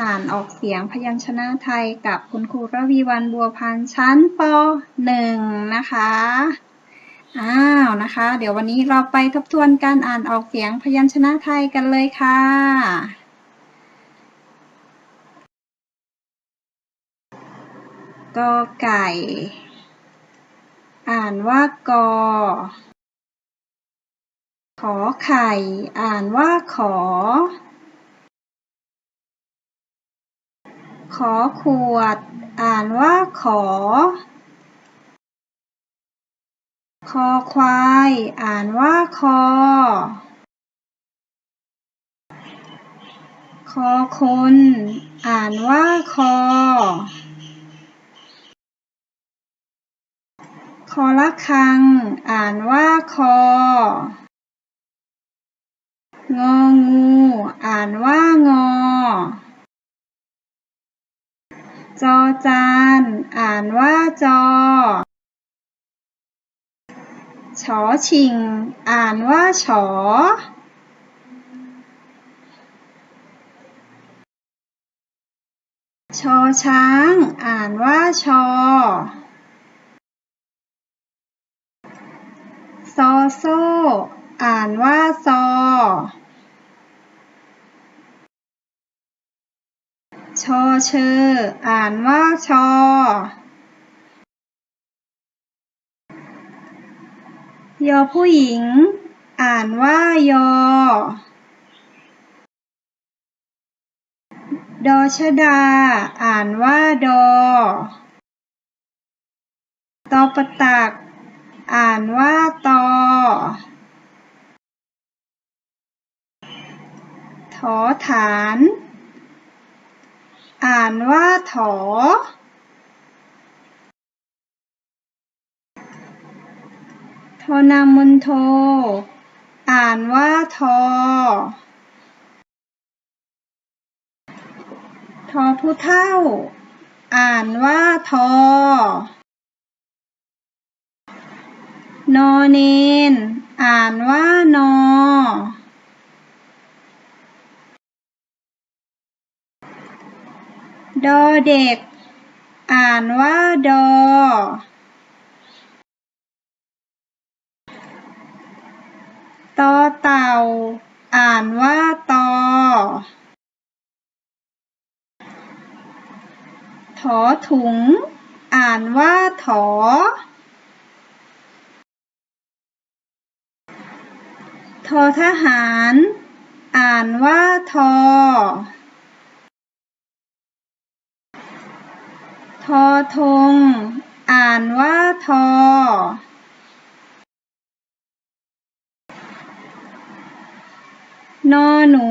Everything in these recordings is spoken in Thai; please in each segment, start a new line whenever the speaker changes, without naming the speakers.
อ่านออกเสียงพยัญชนะไทยกับคุณครูระวีวันบัวพันชั้นป .1 นะคะ อ้าวนะคะ เดี๋ยววันนี้เราไปทบทวนการอ่านออกเสียงพยัญชนะไทยกันเลยค่ะกอไก่ อ่านว่ากอ ขอไข่ อ่านว่าขอ ขอขวด อ่านว่าขอ คอควาย อ่านว่าคอ คอคน อ่านว่าคอ คอละคัง อ่านว่าคอ งองู อ่านว่างอ จอจาน อ่านว่าจอชอชิง อ่านว่าฉอ ชอช้าง อ่านว่าชอซอโซ อ่านว่าซอ ชอเชอ อ่านว่าชอ ยอผู้หญิง อ่านว่ายอ ดอชดา อ่านว่าดอ ตอประตัก อ่านว่าตอถอฐาน อ่านว่าถอโทนามุนโท อ่านว่าทอทอผู้เท่า อ่านว่าทอนอเนน อ่านว่านอ ดอเด็ก อ่านว่าดอ ตอเต่า อ่านว่าตอ ถอถุง อ่านว่าถอทอทหาร อ่านว่าทอ ทอทง อ่านว่าทอ นอหนู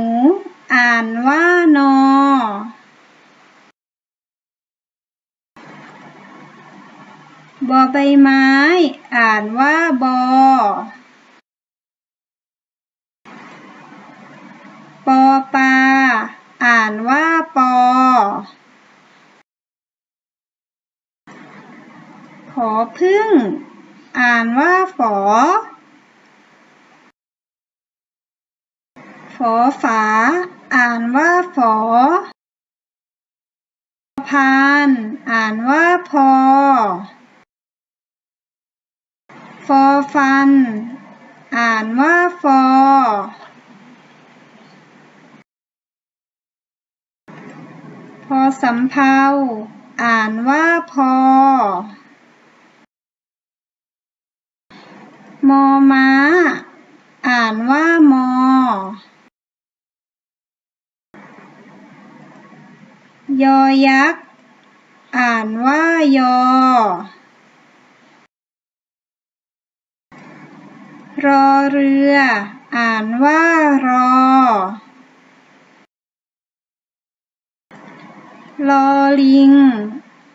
อ่านว่านอ บอใบไม้ อ่านว่าบอปอปลา อ่านว่าปอ ขอพึ่ง อ่านว่า ฝอ ฝอฝา อ่านว่าฝอ พาน อ่านว่าพอ ฟอฟัน อ่านว่าฟอ พอสำเภาอ่านว่าพอ มอม้า อ่านว่ามอ ยอยักษ์ อ่านว่ายอ รอเรือ อ่านว่ารอ ลอลิง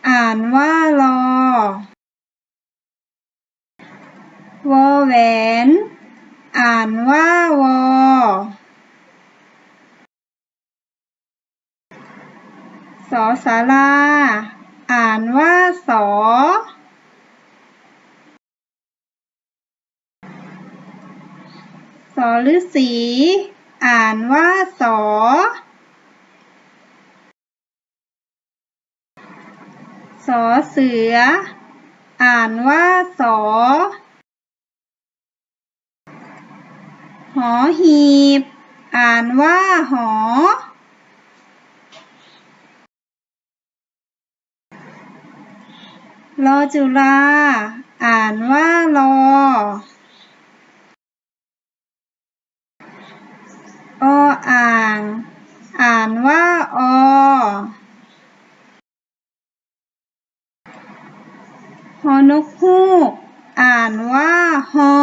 อ่านว่าลอ วอแหวน อ่านว่าวอ สอสาราอ่านว่าสอ สอฤาษีอ่านว่าสอ สอเสือ อ่านว่าสอ หอหีบ อ่านว่าหอ รอจุฬาอ่านว่ารอ ออ่าง อ่านว่าอฮอนกฮูก อ่านว่าฮอ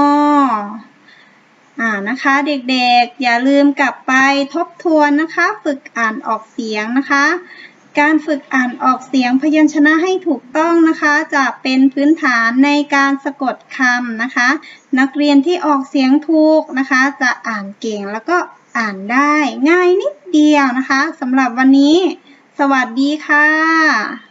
อ่านะคะเด็กๆอย่าลืมกลับไปทบทวนนะคะ ฝึกอ่านออกเสียงนะคะ การฝึกอ่านออกเสียงพยัญชนะให้ถูกต้องนะคะ จะเป็นพื้นฐานในการสะกดคำนะคะ นักเรียนที่ออกเสียงถูกนะคะ จะอ่านเก่งแล้วก็อ่านได้ง่ายนิดเดียวนะคะสำหรับวันนี้ สวัสดีค่ะ